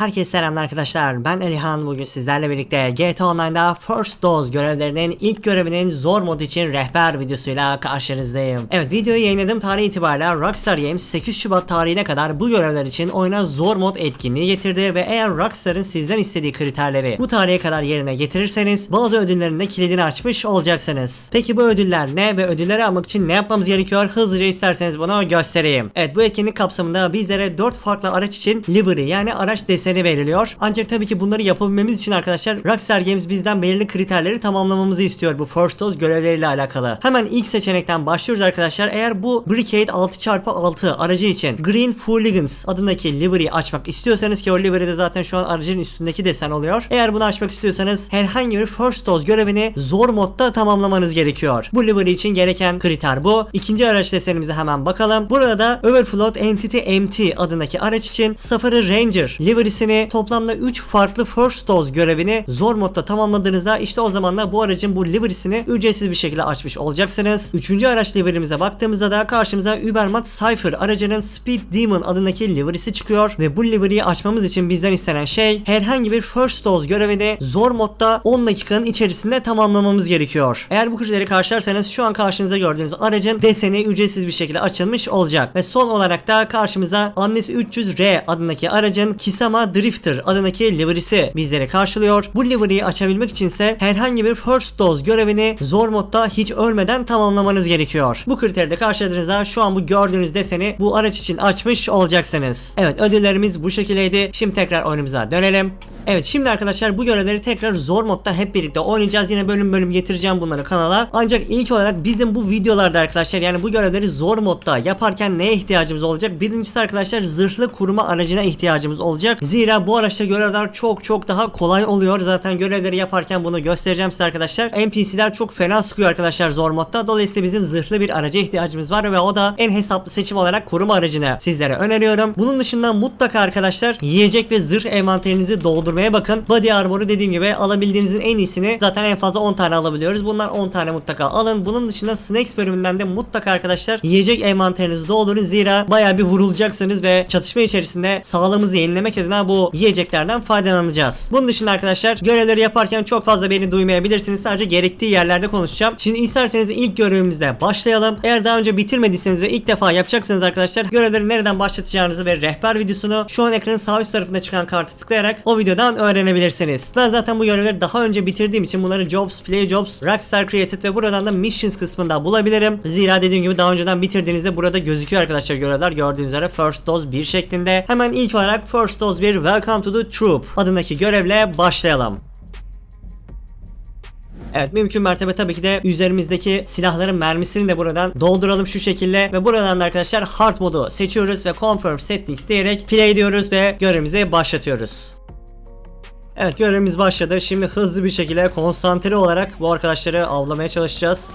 Herkese selamlar arkadaşlar. Ben Elihan. Bugün sizlerle birlikte GTA Online'da First Dose görevlerinin ilk görevinin zor mod için rehber videosuyla karşınızdayım. Evet videoyu yayınladığım tarih itibariyle Rockstar Games 8 Şubat tarihine kadar bu görevler için oyuna zor mod etkinliği getirdi ve eğer Rockstar'ın sizden istediği kriterleri bu tarihe kadar yerine getirirseniz bazı ödüllerin de kilidini açmış olacaksınız. Peki bu ödüller ne ve ödülleri almak için ne yapmamız gerekiyor? Hızlıca isterseniz bunu göstereyim. Evet bu etkinlik kapsamında bizlere 4 farklı araç için livery yani araç deseni veriliyor. Ancak tabii ki bunları yapabilmemiz için arkadaşlar Rockstar Games bizden belirli kriterleri tamamlamamızı istiyor bu First Dose görevleriyle alakalı. Hemen ilk seçenekten başlıyoruz arkadaşlar. Eğer bu Brigade 6x6 aracı için Green Hooligans adındaki livery açmak istiyorsanız ki o livery de zaten şu an aracın üstündeki desen oluyor. Eğer bunu açmak istiyorsanız herhangi bir First Dose görevini zor modda tamamlamanız gerekiyor. Bu livery için gereken kriter bu. İkinci araç desenimize hemen bakalım. Burada Overflow Entity MT adındaki araç için Safari Ranger liverysini toplamda 3 farklı First Dose görevini zor modda tamamladığınızda işte o zaman da bu aracın bu liverysini ücretsiz bir şekilde açmış olacaksınız. Üçüncü araç livery'mize baktığımızda da karşımıza Ubermat Cypher aracının Speed Demon adındaki livery'si çıkıyor ve bu livery'yi açmamız için bizden istenen şey herhangi bir First Dose görevini zor modda 10 dakikanın içerisinde tamamlamamız gerekiyor. Eğer bu kriteri karşılarsanız şu an karşınızda gördüğünüz aracın deseni ücretsiz bir şekilde açılmış olacak. Ve son olarak da karşımıza Annes 300R adındaki aracın Kisama Drifter adındaki livery'si bizleri karşılıyor. Bu livery'yi açabilmek içinse herhangi bir First Dose görevini zor modda hiç ölmeden tamamlamanız gerekiyor. Bu kriteri karşıladığınızda şu an bu gördüğünüz deseni bu araç için açmış olacaksınız. Evet ödüllerimiz bu şekildeydi. Şimdi tekrar oyunumuza dönelim. Evet şimdi arkadaşlar bu görevleri tekrar zor modda hep birlikte oynayacağız. Yine bölüm bölüm getireceğim bunları kanala. Ancak ilk olarak bizim bu videolarda arkadaşlar yani bu görevleri zor modda yaparken neye ihtiyacımız olacak? Birincisi arkadaşlar zırhlı kuruma aracına ihtiyacımız olacak. Zira bu araçta görevler çok çok daha kolay oluyor. Zaten görevleri yaparken bunu göstereceğim size arkadaşlar. NPC'ler çok fena sıkıyor arkadaşlar zor modda. Dolayısıyla bizim zırhlı bir araca ihtiyacımız var ve o da en hesaplı seçim olarak kuruma aracını sizlere öneriyorum. Bunun dışında mutlaka arkadaşlar yiyecek ve zırh envanterinizi doldurmaya bakın. Body armor'u dediğim gibi alabildiğinizin en iyisini zaten en fazla 10 tane alabiliyoruz. Bunlar 10 tane mutlaka alın. Bunun dışında snacks bölümünden de mutlaka arkadaşlar yiyecek envanterinizi doldurun. Zira baya bir vurulacaksınız ve çatışma içerisinde sağlığımızı yenilemek adına bu yiyeceklerden faydalanacağız. Bunun dışında arkadaşlar görevleri yaparken çok fazla beni duymayabilirsiniz. Sadece gerektiği yerlerde konuşacağım. Şimdi isterseniz ilk görevimizde başlayalım. Eğer daha önce bitirmediyseniz ve ilk defa yapacaksınız arkadaşlar görevleri nereden başlatacağınızı ve rehber videosunu şu an ekranın sağ üst tarafında çıkan kartı tıklayarak o videodan öğrenebilirsiniz. Ben zaten bu görevleri daha önce bitirdiğim için bunları Jobs, Play Jobs, Rockstar Created ve buradan da Missions kısmında bulabilirim. Zira dediğim gibi daha önceden bitirdiğinizde burada gözüküyor arkadaşlar görevler. Gördüğünüz üzere First Dose 1 şeklinde. Hemen ilk olarak First Dose 1 Welcome to the Troop adındaki görevle başlayalım. Evet mümkün mertebe tabii ki de üzerimizdeki silahların mermisini de buradan dolduralım şu şekilde ve buradan da arkadaşlar hard modu seçiyoruz ve confirm settings diyerek play diyoruz ve görevimizi başlatıyoruz. Evet görevimiz başladı. Şimdi hızlı bir şekilde konsantre olarak bu arkadaşları avlamaya çalışacağız.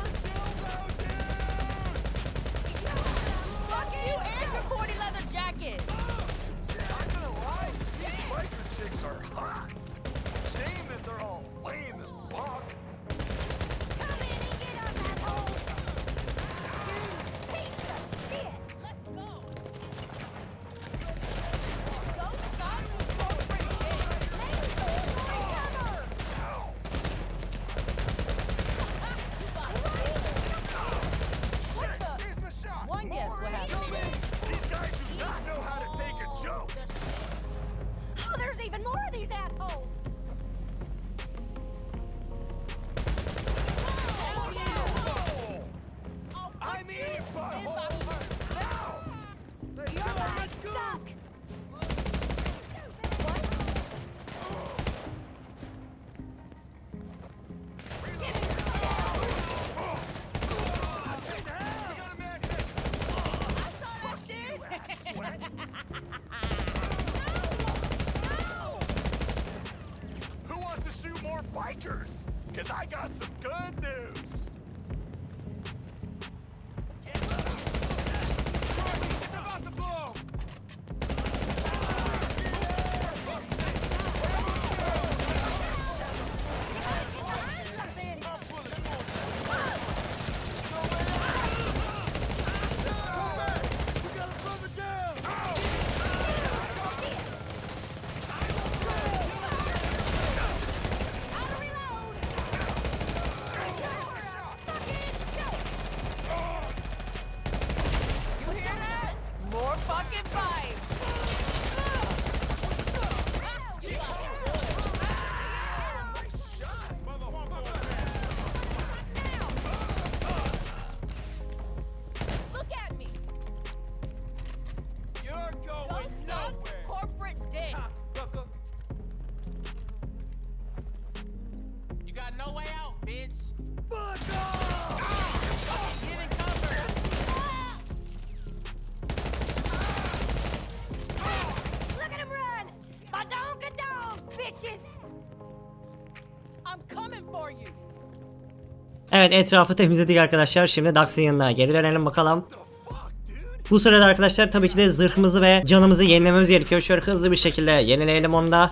Evet etrafı temizledik arkadaşlar. Şimdi Dax'ın yanına geri dönelim bakalım. Bu sırada arkadaşlar tabii ki de zırhımızı ve canımızı yenilememiz gerekiyor. Şöyle hızlı bir şekilde yenileyelim onu da.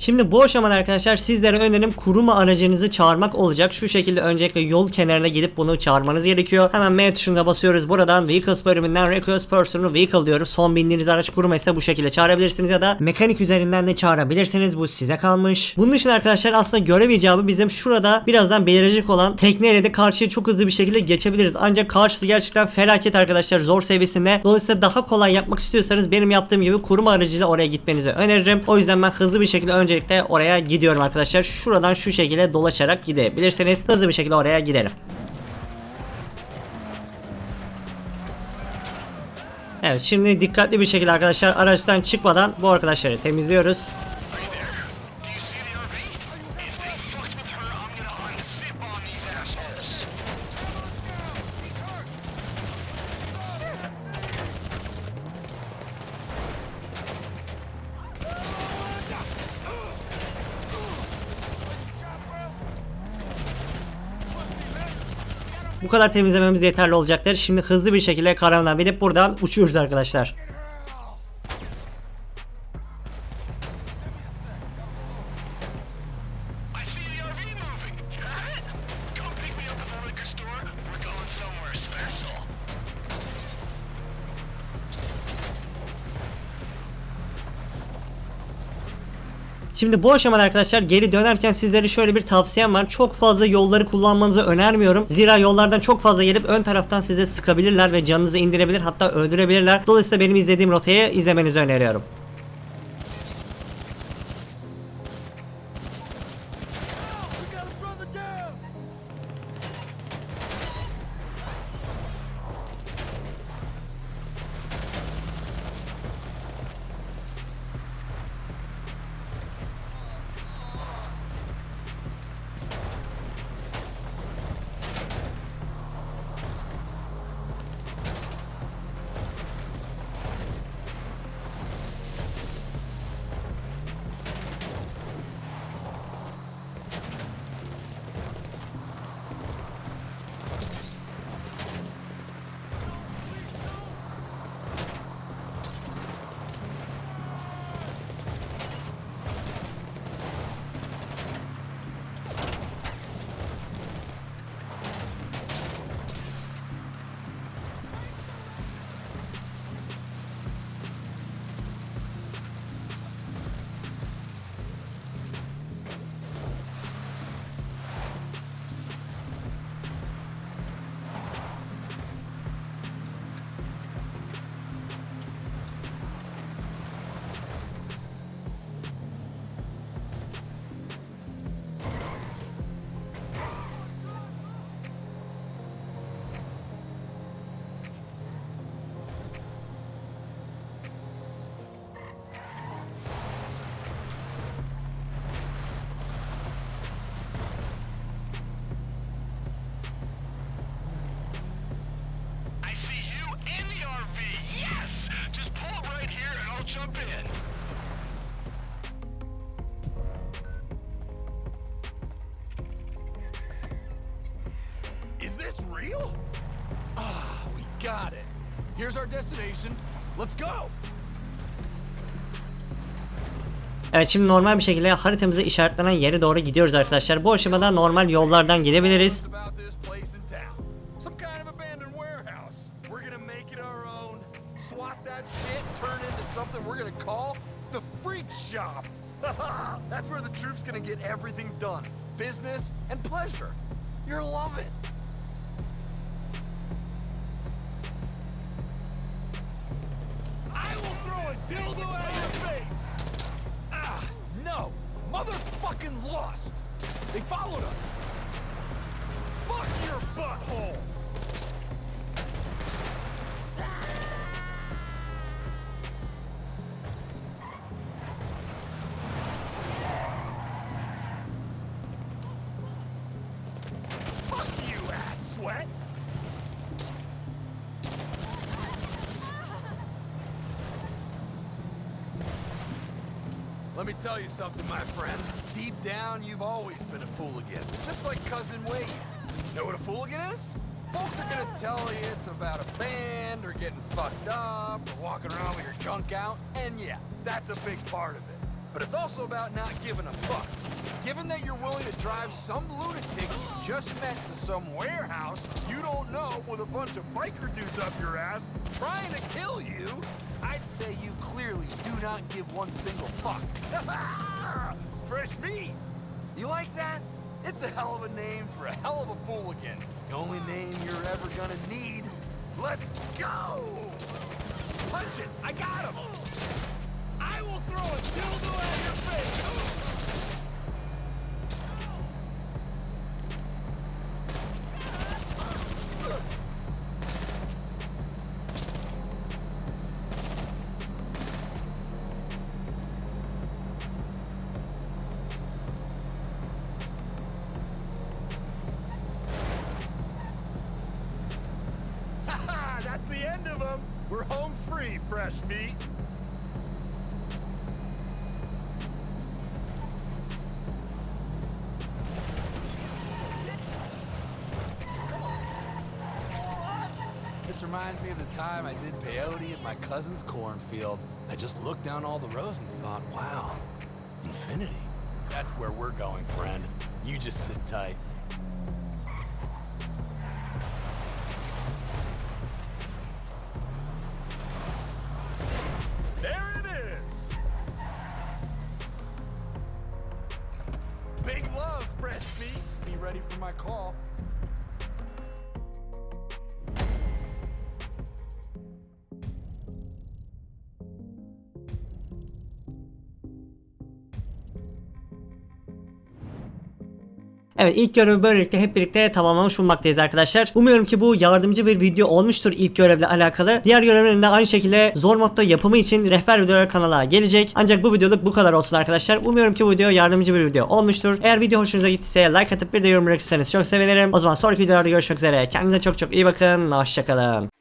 Şimdi bu aşamada arkadaşlar sizlere önerim kuruma aracınızı çağırmak olacak. Şu şekilde öncelikle yol kenarına gidip bunu çağırmanız gerekiyor. Hemen M tuşuna basıyoruz. Buradan Vehicles bölümünden Request Personal Vehicle diyoruz. Son bindiğiniz araç kuruma ise bu şekilde çağırabilirsiniz ya da mekanik üzerinden de çağırabilirsiniz. Bu size kalmış. Bunun için arkadaşlar aslında görev icabı bizim şurada birazdan belirecek olan tekneyle de karşıya çok hızlı bir şekilde geçebiliriz. Ancak karşısı gerçekten felaket arkadaşlar zor seviyesinde. Dolayısıyla daha kolay yapmak istiyorsanız benim yaptığım gibi kuruma aracıyla oraya gitmenizi öneririm. O yüzden ben hızlı bir şekilde öncelikle oraya gidiyorum arkadaşlar. Şuradan şu şekilde dolaşarak gidebilirsiniz. Hızlı bir şekilde oraya gidelim. Evet şimdi dikkatli bir şekilde arkadaşlar araçtan çıkmadan bu arkadaşları temizliyoruz. Bu kadar temizlememiz yeterli olacaktır. Şimdi hızlı bir şekilde karavana binip buradan uçuyoruz arkadaşlar. Şimdi bu aşamada arkadaşlar geri dönerken sizlere şöyle bir tavsiyem var. Çok fazla yolları kullanmanızı önermiyorum. Zira yollardan çok fazla gelip ön taraftan size sıkabilirler ve canınızı indirebilir hatta öldürebilirler. Dolayısıyla benim izlediğim rotayı izlemenizi öneriyorum. Real? Ah, we got it. Here's our destination. Let's go! Evet şimdi normal bir şekilde haritamıza işaretlenen yere doğru gidiyoruz arkadaşlar. Bu aşamada normal yollardan gidebiliriz. That's where the troops gonna get everything done. Business and pleasure. You'll love dildo at your face! Ah, no! Motherfucking lost! They followed us! Fuck your butthole! Let me tell you something, my friend. Deep down, you've always been a fooligan. Just like Cousin Wade. Know what a fooligan is? Folks are gonna tell you it's about a band, or getting fucked up, or walking around with your junk out. And yeah, that's a big part of it. But it's also about not giving a fuck. Given that you're willing to drive some lunatic you just met to some warehouse you don't know with a bunch of biker dudes up your ass trying to kill you, I'd say you clearly do not give one single fuck. Fresh meat! You like that? It's a hell of a name for a hell of a fooligan. The only name you're ever gonna need. Let's go! Punch it! I got him! I will throw a dildo at your face! Fresh meat. This reminds me of the time I did peyote at my cousin's cornfield. I just looked down all the rows and thought, wow, infinity. That's where we're going, friend. You just sit tight. Ready for my call. Evet ilk görevi böylelikle hep birlikte tamamlamış bulmaktayız arkadaşlar. Umuyorum ki bu yardımcı bir video olmuştur ilk görevle alakalı. Diğer görevlerin de aynı şekilde zor modda yapımı için rehber videolar kanala gelecek. Ancak bu videoluk bu kadar olsun arkadaşlar. Umuyorum ki bu video yardımcı bir video olmuştur. Eğer video hoşunuza gittiyse like atıp bir de yorum bırakırsanız çok sevinirim. O zaman sonraki videolarda görüşmek üzere. Kendinize çok çok iyi bakın. Hoşçakalın.